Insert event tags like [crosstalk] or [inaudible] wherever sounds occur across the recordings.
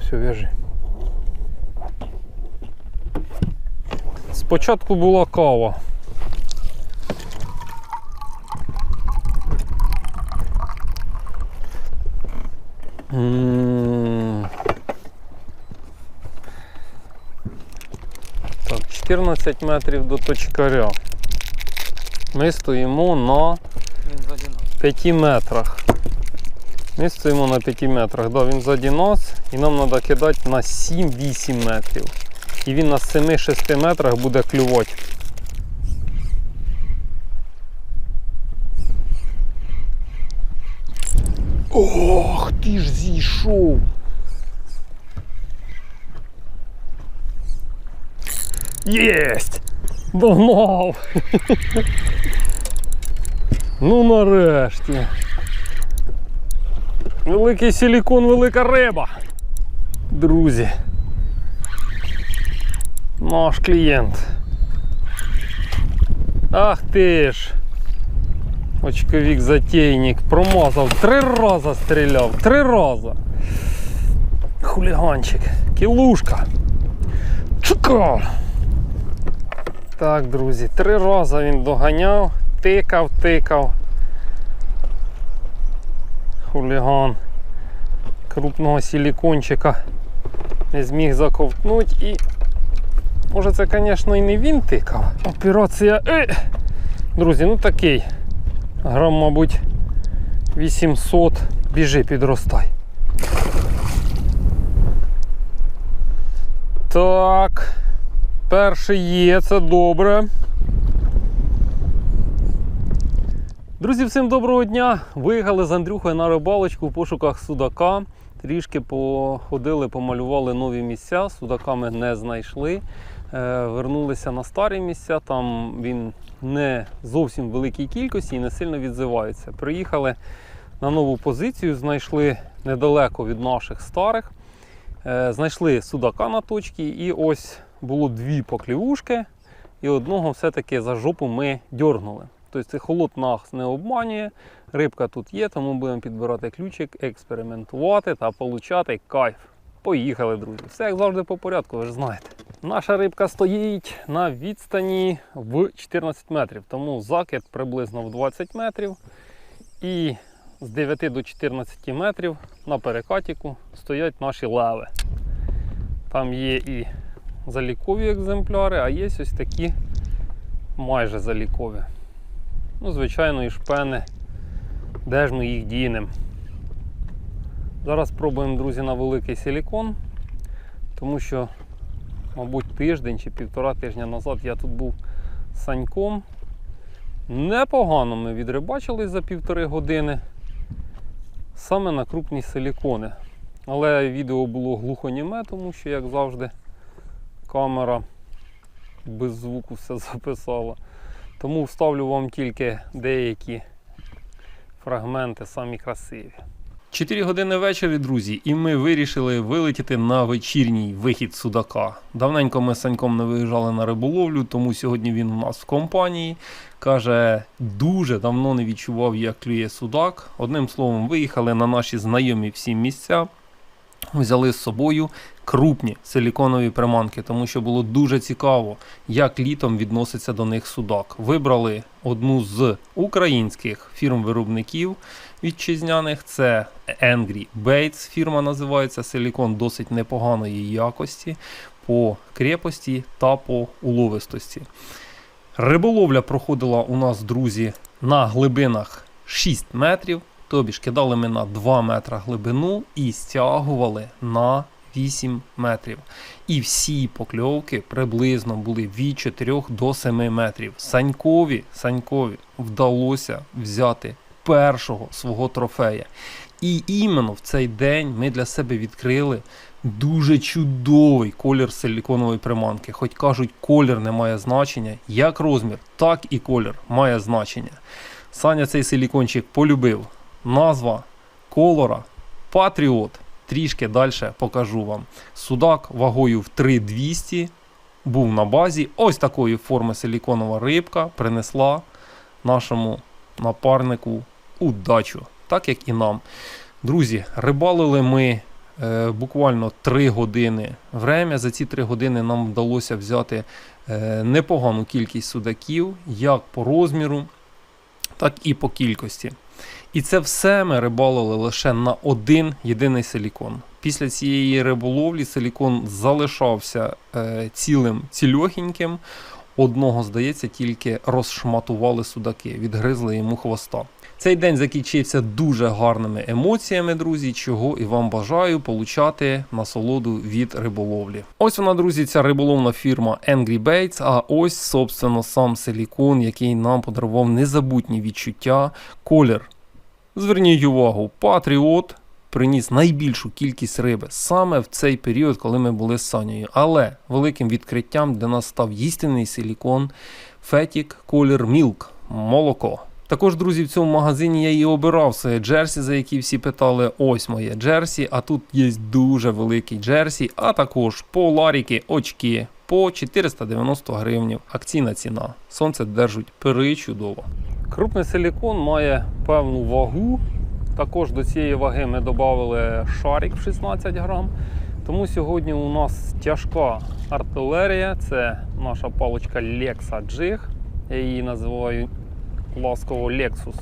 все, в'яжи. Спочатку була кава. М. Так, 14 метрів до точкаря. Ми стоїмо на Він 5 метрах. Ми стоїмо на 5 метрах. Да, він ззаді нас і нам треба кидати на 7-8 метрів. І він на 7-6 метрах буде клювати. Ох, ти ж зійшов. Єсть! Догнав! [laughs] Ну нарешті. Великий силікон, велика риба. Друзі. Наш клієнт. Ах ти ж. Очковік затейник. Промазав. Три рази стріляв. Три рази. Хуліганчик. Кілушка. Чука. Так, друзі, три рази він доганяв, тикав, тикав. Хуліган крупного силікончика не зміг заковтнути і. Може це, звісно, і не він тикав. Операція. Е! Друзі, ну такий. Грам, мабуть, 800. Біжи, підростай. Так. Перший є, це добре. Друзі, всім доброго дня! Виїхали з Андрюхою на рибалочку в пошуках судака. Трішки походили, помалювали нові місця. Судака ми не знайшли. Е, Вернулися на старі місця. Там він не зовсім в великій кількості і не сильно відзивається. Приїхали на нову позицію, знайшли недалеко від наших старих. Е, Знайшли судака на точці, і ось було дві поклівушки, і одного все-таки за жопу ми дьорнули. Тобто цей холод нас не обманює, рибка тут є, тому будемо підбирати ключик, експериментувати та получати кайф. Поїхали, друзі. Все як завжди по порядку, ви ж знаєте. Наша рибка стоїть на відстані в 14 метрів, тому закид приблизно в 20 метрів. І з 9 до 14 метрів на перекатіку стоять наші леви. Там є і залікові екземпляри, а є ось такі майже залікові. Ну, звичайно, і шпени. Де ж ми їх дінемо? Зараз спробуємо, друзі, на великий силікон, тому що, мабуть, тиждень чи півтора тижня назад я тут був з саньком. Непогано ми відрибачились за півтори години саме на крупні силікони. Але відео було глухоніме, тому що, як завжди, камера без звуку все записала. Тому вставлю вам тільки деякі фрагменти, самі красиві. 4 години ввечері, друзі, і ми вирішили вилетіти на вечірній вихід судака. Давненько ми з Саньком не виїжджали на риболовлю, тому сьогодні він у нас в компанії. Каже, дуже давно не відчував, як клює судак. Одним словом, виїхали на наші знайомі всі місця. Взяли з собою крупні силіконові приманки, тому що було дуже цікаво, як літом відноситься до них судак. Вибрали одну з українських фірм-виробників вітчизняних. Це Angry Baits фірма називається. Силікон досить непоганої якості по крепості та по уловистості. Риболовля проходила у нас, друзі, на глибинах 6 метрів. Тобі ж кидали ми на 2 метра глибину і стягували на 8 метрів. І всі покльовки приблизно були від 4 до 7 метрів. Санькові, Санькові вдалося взяти першого свого трофея. І іменно в цей день ми для себе відкрили дуже чудовий колір силіконової приманки. Хоч кажуть, колір не має значення, як розмір, так і колір має значення. Саня цей силікончик полюбив. Назва колора Патріот. Трішки далі покажу вам. Судак вагою в 3200 був на базі. Ось такої форми силіконова рибка принесла нашому напарнику удачу, так як і нам. Друзі, рибалили ми е, буквально 3 години время. За ці 3 години нам вдалося взяти е, непогану кількість судаків, як по розміру, так і по кількості. І це все ми рибалили лише на один єдиний силікон. Після цієї риболовлі силікон залишався е, цілим цільохіньким. Одного, здається, тільки розшматували судаки, відгризли йому хвоста. Цей день закінчився дуже гарними емоціями, друзі, чого і вам бажаю получати насолоду від риболовлі. Ось вона, друзі, ця риболовна фірма Angry Baits, а ось, собственно, сам силікон, який нам подарував незабутні відчуття, колір. Зверніть увагу, Патріот приніс найбільшу кількість риби саме в цей період, коли ми були з Санєю. Але великим відкриттям для нас став їстинний силікон Фетік колір Мілк молоко. Також, друзі, в цьому магазині я і обирав своє джерсі, за які всі питали. Ось моє джерсі. А тут є дуже великий джерсі, а також поларіки, очки по 490 гривень. Акційна ціна. Сонце держуть перечудово. Крупний силікон має певну вагу. Також до цієї ваги ми додали шарик в 16 грам. Тому сьогодні у нас тяжка артилерія, це наша паличка Lexa Jig. Я її називаю ласково Lexus.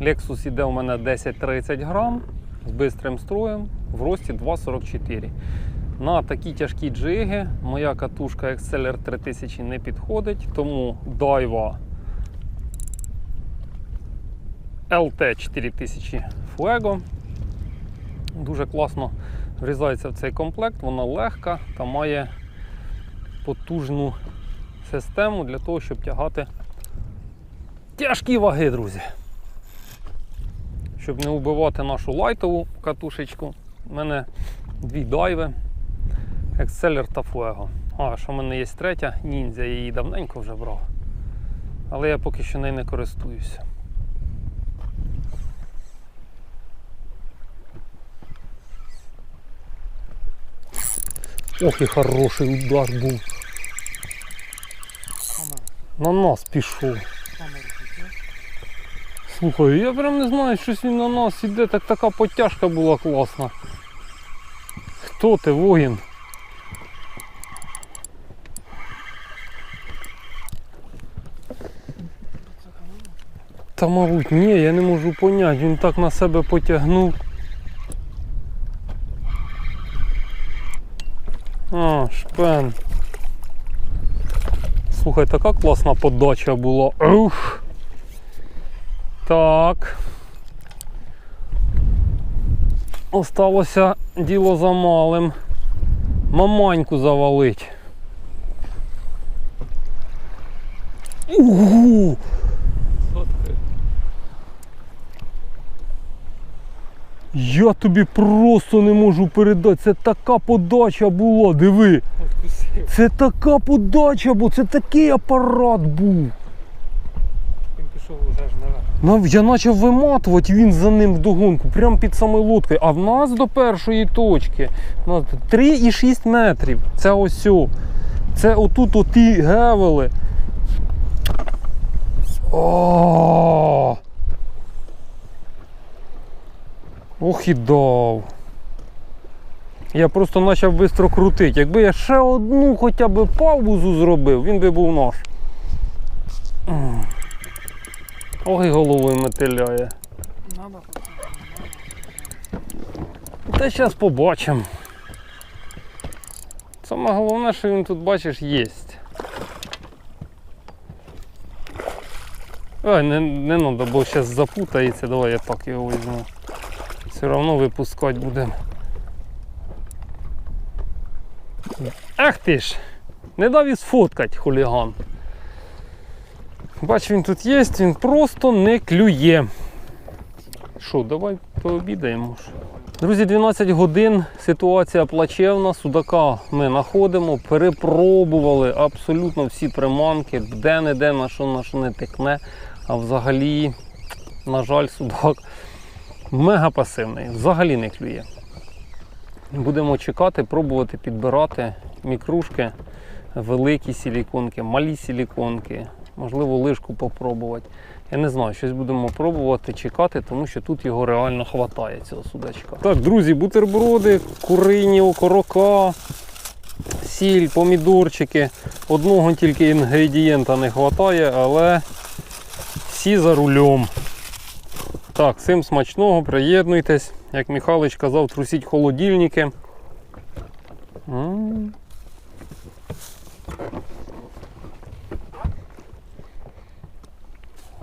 Lexus іде у мене 10-30 грам з бистрим строєм в рості 2,44. На такі тяжкі джиги моя катушка Exceller 3000 не підходить, тому дайва LT4000 Fuego. Дуже класно врізається в цей комплект, вона легка та має потужну систему для того, щоб тягати тяжкі ваги, друзі. Щоб не вбивати нашу лайтову катушечку, в мене дві дайви, екселер та фуего. А, що в мене є третя, ніндзя, я її давненько вже брав. Але я поки що нею не користуюся. Ох і хороший удар був. На нас пішов. Слухай, я прям не знаю, щось він на нас іде, так така потяжка була класна. Хто ти, воїн? Та мабуть, ні, я не можу поняти, він так на себе потягнув. А, шпен. Слухай, така класна подача була. Ух. Так. Осталося діло за малим. Маманьку завалить. Угу! Я тобі просто не можу передати. Це така подача була, диви. Це така подача, бо це такий апарат був. Він пішов уже ж наверх. Я почав виматувати, він за ним вдогонку, прямо під самою лодкою. А в нас до першої точки ну, 3,6 метрів. Це ось. о. Це отут оті гевели. О! Ох і дав. Я просто почав швидко крутити. Якби я ще одну хоча б паузу зробив, він би був наш. М. Ой, головою метеляє. Та зараз побачимо. Саме головне, що він тут, бачиш, є. Ой, не, не треба, бо зараз запутається. Давай я так його візьму. Все одно випускати будемо. Ах ти ж! Не дав і сфоткати хуліган. Бач, він тут є, він просто не клює. Що, давай пообідаємо. Друзі, 12 годин, ситуація плачевна. Судака ми знаходимо, перепробували абсолютно всі приманки, де-не-де на що на що не текне. А взагалі, на жаль, [laughs] судак мега пасивний, взагалі не клює. Будемо чекати, пробувати підбирати мікрушки, великі силіконки, малі силіконки. Можливо, лишку попробувати. Я не знаю, щось будемо пробувати, чекати, тому що тут його реально хватає, цього судачка. Так, друзі, бутерброди, курині, окорока, сіль, помідорчики. Одного тільки інгредієнта не вистачає, але всі за рулем. Так, всім смачного, приєднуйтесь. Як Михайлович казав, трусіть холодильники.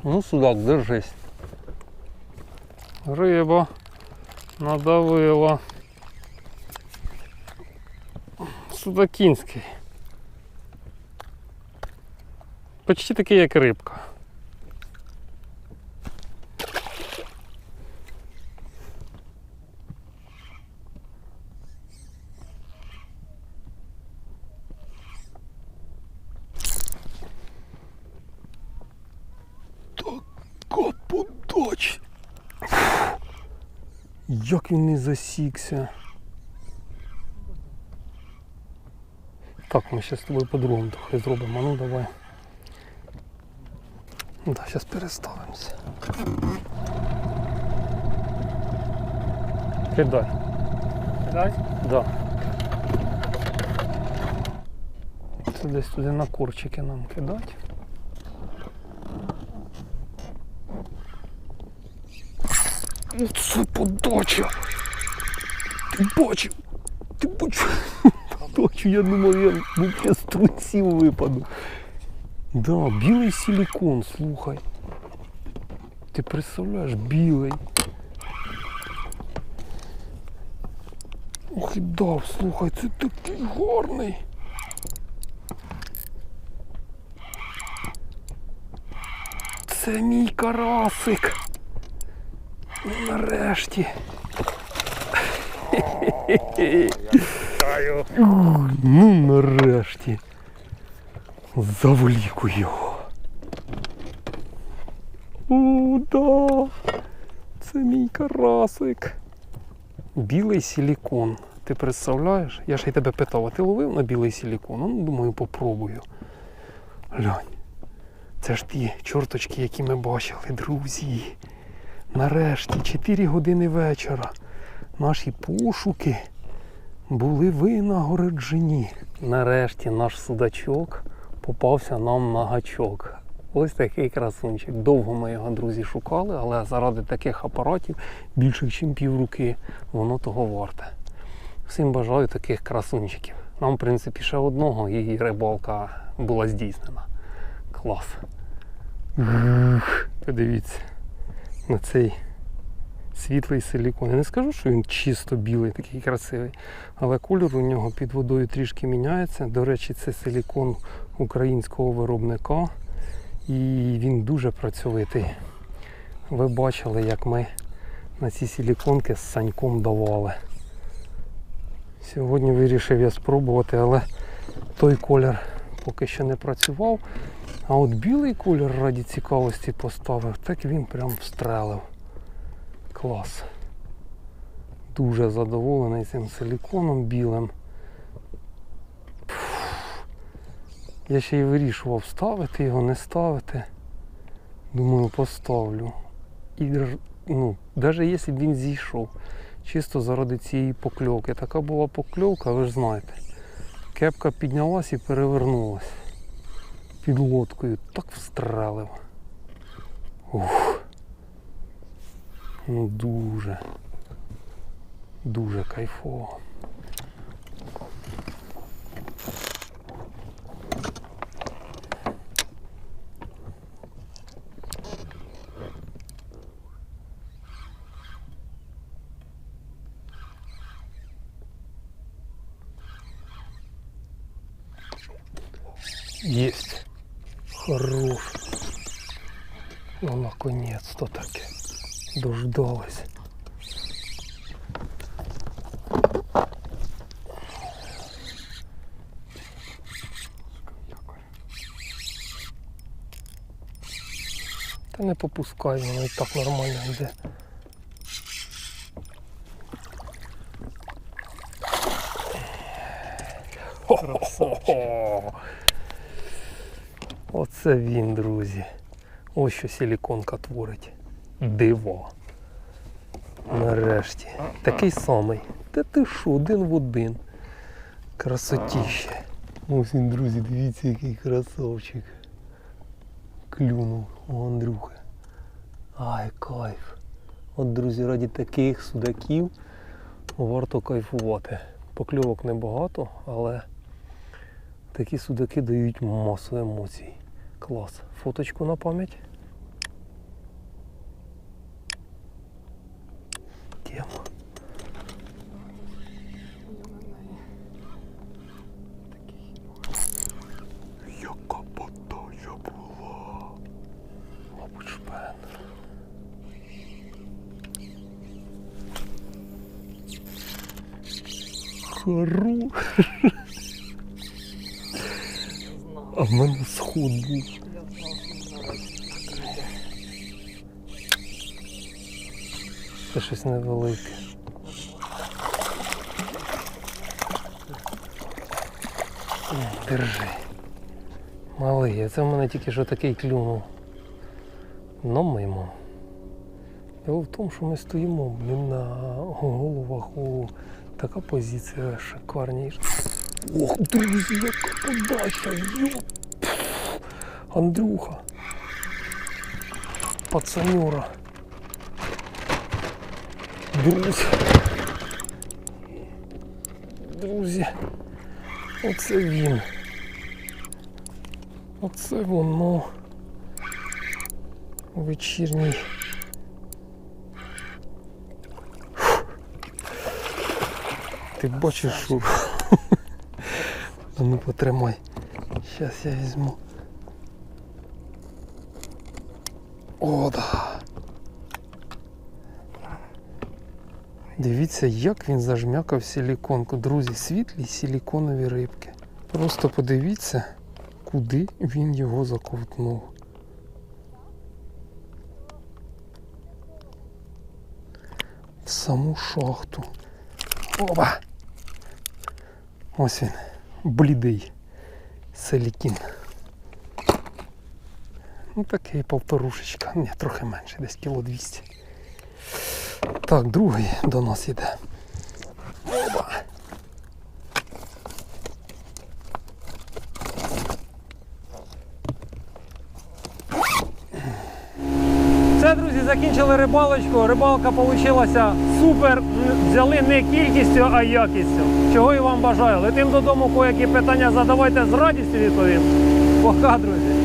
Ну, судак, держись. Риба надавила. Судакінський. Почти такий, як рибка. Така подача. Як він не засікся. Так, ми ще з тобою по-другому трохи зробимо. А Ну давай. Ну да, зараз переставимося. Кидай. Кидать? Да. Це десь туди на корчики нам кидати. Оце подача. Ти? Ти бачив? Подачу, [laughs] я думав, я ну, з трусів випаду. Да, білий силікон, слухай. Ти представляєш, білий. Ох і дав, слухай, це такий гарний. Це мій карасик. Ну, нарешті. Ну, нарешті. Заволікую його. О, да. Це мій карасик. Білий силікон. Ти представляєш? Я ж і тебе питав, а ти ловив на білий силікон? Ну, думаю, попробую. Глянь. Це ж ті чорточки, які ми бачили, друзі. Нарешті, 4 години вечора. Наші пошуки були винагороджені. Нарешті наш судачок попався нам на гачок. Ось такий красунчик. Довго ми його, друзі, шукали, але заради таких апаратів, більших, ніж півруки, воно того варте. Всім бажаю таких красунчиків. Нам, в принципі, ще одного і рибалка була здійснена. Клас. Подивіться на цей світлий силікон. Я не скажу, що він чисто білий, такий красивий, але кольор у нього під водою трішки міняється. До речі, це силікон українського виробника. І він дуже працьовитий. Ви бачили, як ми на ці силіконки з саньком давали. Сьогодні вирішив я спробувати, але той колір поки що не працював. А от білий колір раді цікавості поставив, так він прям встрелив. Клас. Дуже задоволений цим силіконом білим. Я ще й вирішував ставити його, не ставити. Думаю, поставлю. І ну, навіть якщо б він зійшов, чисто заради цієї покльовки. Така була покльовка, ви ж знаєте. Кепка піднялась і перевернулась під лодкою. Так встрелив. Ух. Ну дуже. Дуже кайфово. Та не попускай, воно і так нормально йде. Хо-хо-хо. Оце він, друзі. Ось що силіконка творить. Диво. Нарешті. Такий самий. Та ти що, один в один. Красотіще. Ось він, друзі, дивіться, який красавчик. Клюнув у Андрюхи. Ай, кайф. От, друзі, раді таких судаків варто кайфувати. Покльовок небагато, але такі судаки дають масу емоцій. Клас. Фоточку на пам'ять. Тема. Яка подача була. Шпен. Хару. А в мене сход був. Це щось невелике. Держи. Малий, а це в мене тільки що такий клюнув. Ну, мимо. Дело в тому, що ми стоїмо блін, на головах у така позиція шикарніша. Ох, друзі, яка подача! Йоп! Андрюха. Пацанюра. Друзі. Друзі. Оце він. Оце воно. Вечірній. Ти бачиш, що. А ну потримай. Зараз я візьму. О, да. Дивіться, як він зажмякав силіконку. Друзі, світлі силіконові рибки. Просто подивіться, куди він його заковтнув. Саму шахту. Опа! Ось він, блідий селікін. Ну такий полторушечка, ні, трохи менше, десь кіло 200. Так, другий до нас іде. Опа. Все, друзі, закінчили рибалочку. Рибалка вийшла супер. Взяли не кількістю, а якістю. Чого і вам бажаю. Летим додому, кое-які питання задавайте з радістю відповім. Пока, друзі.